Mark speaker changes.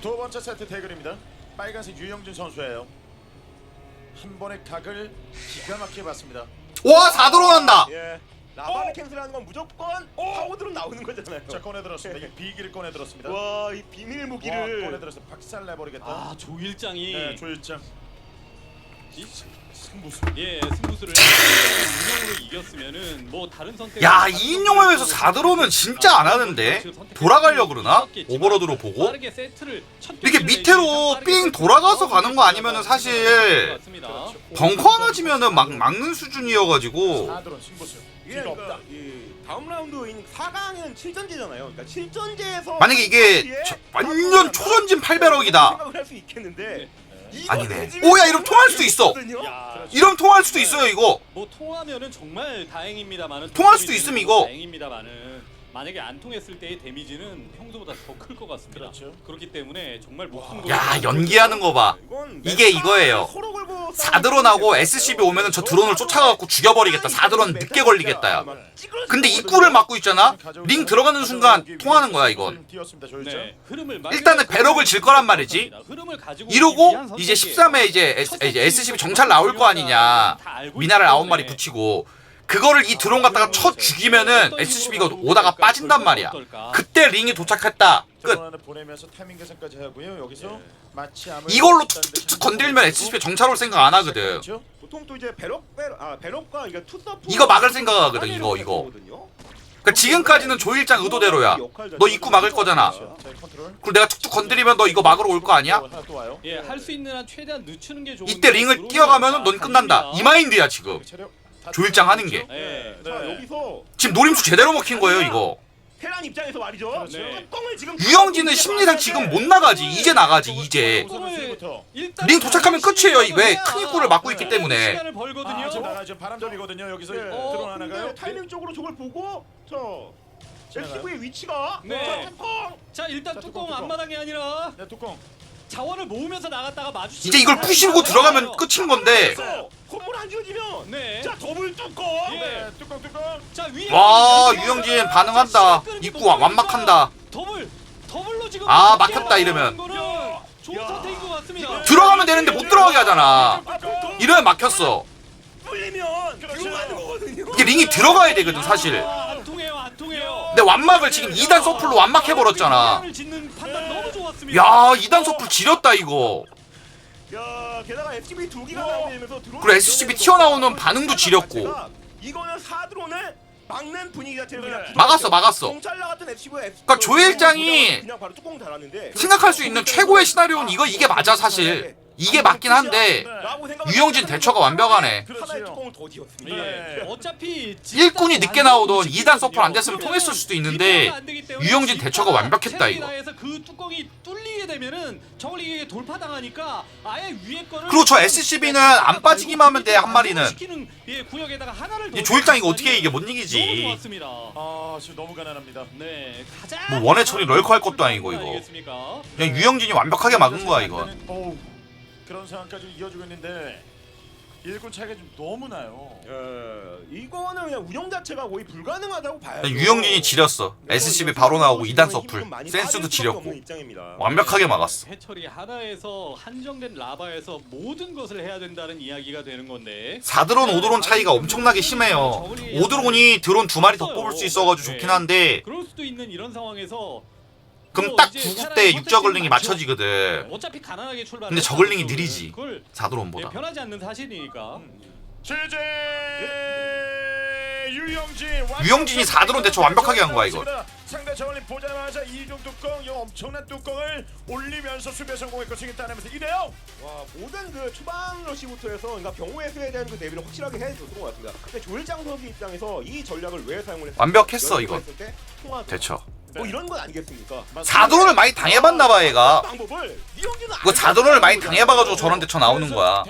Speaker 1: 두 번째 세트 대결입니다. 빨간색 유영진 선수예요. 한 번의 각을 기가 막히게 봤습니다.
Speaker 2: 와 4드로 난다
Speaker 3: 예. 라바를 캔슬하는 건 무조건 파워드로 나오는 거잖아요.
Speaker 1: 자 꺼내 들었습니다. 이 비기를 꺼내 들었습니다.
Speaker 3: 와, 이 비밀
Speaker 1: 와,
Speaker 3: 무기를
Speaker 1: 꺼내 들었어. 박살 내버리겠다.
Speaker 4: 아 조일장이
Speaker 1: 네, 조일장.
Speaker 4: 이-
Speaker 1: 승부수.
Speaker 4: 예 승부수를 운영으로 이겼으면은 뭐 다른 선택
Speaker 2: 야 2인용함에서 4드로는 진짜 안 하는데 돌아가려 그러나? 오버로드로 보고?
Speaker 4: 빠르게 세트를 첫
Speaker 2: 이렇게
Speaker 4: 경기를
Speaker 2: 밑으로 삥 돌아가서 가는 거 아니면은 사실.
Speaker 1: 그렇죠.
Speaker 2: 벙커 하나 지면은 막 막는 수준이어가지고
Speaker 1: 사드론 승부수.
Speaker 3: 이게
Speaker 1: 뒤가
Speaker 3: 그러니까
Speaker 1: 없다.
Speaker 3: 이 다음 라운드인 4강은 7전제잖아요. 그러니까 7전제에서
Speaker 2: 만약에 이게 저- 완전 초전진 800억이다
Speaker 3: 생각을 할수 있겠는데 이거
Speaker 2: 아니네.
Speaker 3: 뒤지면
Speaker 2: 오, 야, 이러면 통할 수도 있어.
Speaker 4: 야,
Speaker 2: 이러면 통할 수도 있어요 이거
Speaker 4: 뭐 통하면은 정말 다행입니다만은
Speaker 2: 통할 수도 있음, 이거.
Speaker 4: 다행입니다만은 만약에 안 통했을 때의 데미지는 평소보다 더 클 것 같습니다.
Speaker 1: 그렇죠.
Speaker 4: 그렇기 때문에 정말 목숨
Speaker 2: 야
Speaker 4: 걸고
Speaker 2: 연기하는 거 봐
Speaker 3: 이건
Speaker 2: 이게 이거예요. 4드론하고 SCB 오면은 저 드론을 쫓아가갖고 죽여버리겠다 4드론 늦게 걸리겠다 야 근데 입구를 막고 있잖아? 링 들어가는 순간 통하는 거야 이건.
Speaker 4: 네,
Speaker 2: 일단은 배럭을 질 거란 말이지.
Speaker 4: 흐름을 가지고
Speaker 2: 이러고 이제
Speaker 4: 선택이에요.
Speaker 2: 13에 이제, S, 이제 SCB 정찰 나올 거 아니냐 미나를 아홉 마리 붙이고 그거를 이 드론 갖다가 쳐 죽이면은 SCB가 오다가 빠진단 말이야. 그때 링이 도착했다. 끝.
Speaker 1: 드론을 보내면서 타이밍 계산까지 하고요. 여기서 마치 암을
Speaker 2: 이걸로 툭툭툭 건들면 SCB 정찰 올 생각 안 하거든?
Speaker 3: 보통 또 이제 배럭 배럭 아 배럭과 이게
Speaker 2: 이거 막을 생각하거든, 이거, 이거. 그러니까 지금까지는 조일장 의도대로야. 너 입구 막을 거잖아.
Speaker 1: 자, 컨트롤.
Speaker 2: 그리고 내가 툭툭 건드리면 너 이거 막으러 올 거 아니야?
Speaker 1: 또 하나 또 와요.
Speaker 4: 예, 할 수 있는 한 최대한 늦추는 게 좋은데
Speaker 2: 이때 링을 뛰어가면은 넌 끝난다. 이 마인드야 지금.
Speaker 1: 체력
Speaker 2: 조일장 하는 게.
Speaker 4: 예.
Speaker 3: 자
Speaker 1: 네.
Speaker 3: 여기서
Speaker 2: 지금 노림수 제대로 먹힌 거예요 이거
Speaker 3: 테란 입장에서 말이죠.
Speaker 1: 그렇죠.
Speaker 3: 뚜껑을 지금
Speaker 2: 유영진은 심리상 지금 못 나가지 이제 나가지 이제 링 도착하면 끝이에요. 왜 큰 입구를 막고 있기 때문에.
Speaker 4: 시간을 벌거든요.
Speaker 1: 아, 지금 나가 지금 바람잡이거든요. 여기서
Speaker 3: 네. 어,
Speaker 1: 하나가요.
Speaker 3: 근데 타이밍 쪽으로 저걸 보고 저? LCV의 위치가
Speaker 4: 네.
Speaker 3: 자, 뚜껑
Speaker 4: 자 일단
Speaker 1: 자,
Speaker 4: 뚜껑
Speaker 1: 뚜껑, 뚜껑.
Speaker 4: 앞마당이 아니라
Speaker 1: 네, 뚜껑.
Speaker 4: 자원을 모으면서 나갔다가 마주치.
Speaker 2: 이제 이걸 부시고 들어가면 끝인 건데
Speaker 4: 네.
Speaker 3: 자 더블 뚜껑
Speaker 4: 예.
Speaker 1: 네, 뚜껑 뚜껑.
Speaker 4: 자 위에
Speaker 2: 와, 유영진
Speaker 4: 자,
Speaker 2: 반응한다.
Speaker 4: 시간
Speaker 2: 입구
Speaker 4: 끌기
Speaker 2: 완막한다.
Speaker 4: 더블 더블로 지금.
Speaker 2: 아, 막혔다, 이러면.
Speaker 4: 좋은
Speaker 3: 야.
Speaker 4: 선택인 것 같습니다.
Speaker 2: 들어가면 되는데 못 들어가게 하잖아 이러면 막혔어
Speaker 1: 그렇죠.
Speaker 3: 들어가는 거거든요.
Speaker 2: 이게 링이 들어가야 되거든 사실
Speaker 4: 아, 안 통해요, 안 통해요.
Speaker 2: 근데 완막을 지금 2단 서플로 완막해버렸잖아
Speaker 4: 너무 좋았습니다.
Speaker 2: 야 2단 서플 지렸다 이거
Speaker 3: 야 게다가 SCV 두 개가 나오면서 들어오는
Speaker 2: 그리고 SCB 튀어나오는 반응도 지렸고.
Speaker 3: 이거는 사드론을 막는 분위기 자체를 그냥
Speaker 1: 네.
Speaker 2: 막았어 막았어
Speaker 3: 같은
Speaker 2: 그러니까 조일장이
Speaker 3: 그냥 바로 뚜껑 달았는데
Speaker 2: 생각할 수 있는 최고의 시나리오는 이거 이게 맞아 사실 이게 맞긴 한데 유영진 대처가 완벽하네
Speaker 3: 하나의
Speaker 1: 그렇죠.
Speaker 3: 뚜껑을 더 지었습니다.
Speaker 4: 예. 어차피
Speaker 2: 일꾼이 늦게 나오던 2단 서플 안 됐으면 통했을 수도 있는데 유영진 대처가 완벽했다, 이거.
Speaker 4: 에서 그 뚜껑이 뚫리게 되면은 저글링에게 돌파당하니까 아예 위에 거를
Speaker 2: 그리고 저 SCB 는 안 빠지기만 하면 돼, 한 마리는.
Speaker 4: 시키는 예, 구역에다가 하나를
Speaker 2: 더이 조일장 이거 어떻게 이게 못
Speaker 4: 너무
Speaker 2: 이기지
Speaker 4: 좋았습니다.
Speaker 1: 아, 지금 너무 가난합니다.
Speaker 4: 네.
Speaker 2: 뭐 원해 처리 럴커 할 것도 아니고, 이거.
Speaker 4: 아니겠습니까?
Speaker 2: 그냥 유영진이 완벽하게 막은 거야 이거
Speaker 1: 어우, 그런 상황까지 이어지고 있는데 일군 차이가 좀 너무 나요.
Speaker 3: 어, 이거는 그냥 운영 자체가 거의 불가능하다고 봐요.
Speaker 2: 유영진이 지렸어. SCB 바로 나오고 2단 서플. 센스도 지렸고. 완벽하게 막았어.
Speaker 4: 해처리 하나에서 한정된 라바에서 모든 것을 해야 된다는 이야기가 되는 건데.
Speaker 2: 4드론 5드론 차이가 엄청나게 심해요. 5드론이 드론 두 마리 더 뽑을 수 있어가지고 좋긴 한데
Speaker 4: 그럴 수도 있는 이런 상황에서
Speaker 2: 그럼 또딱
Speaker 4: 이제
Speaker 2: 9구
Speaker 4: 사람이
Speaker 2: 때
Speaker 4: 선택지가
Speaker 2: 6저글링이
Speaker 4: 많죠.
Speaker 2: 맞춰지거든
Speaker 4: 어차피 가난하게 출발.
Speaker 2: 근데 저글링이 느리지.
Speaker 4: 그걸 예,
Speaker 2: 4드론보다
Speaker 4: 변하지 않는 사실이니까.
Speaker 1: 제재 유영진.
Speaker 2: 유영진이 4드론 대처 완벽하게 한 거야, 이거.
Speaker 1: 상대 저울링 보자마자 이중 뚜껑, 이 엄청난 뚜껑을 올리면서 수비 성공했고 승리 따내면서 이래요.
Speaker 3: 와 모든 그 초반 러시부터 해서 그러니까 병호의 수에 대한 그 대비를 확실하게 해줬던 것 같습니다. 근데 조일장 선수 입장에서 이 전략을 왜 사용을 했을까?
Speaker 2: 완벽했어 이건. 대처
Speaker 3: 뭐 이런 건 아니겠습니까?
Speaker 2: 4드론을 많이 당해봤나봐 얘가.
Speaker 3: 방법을
Speaker 2: 이거 4드론을 많이 당해봐가지고 저런 대처 나오는 거야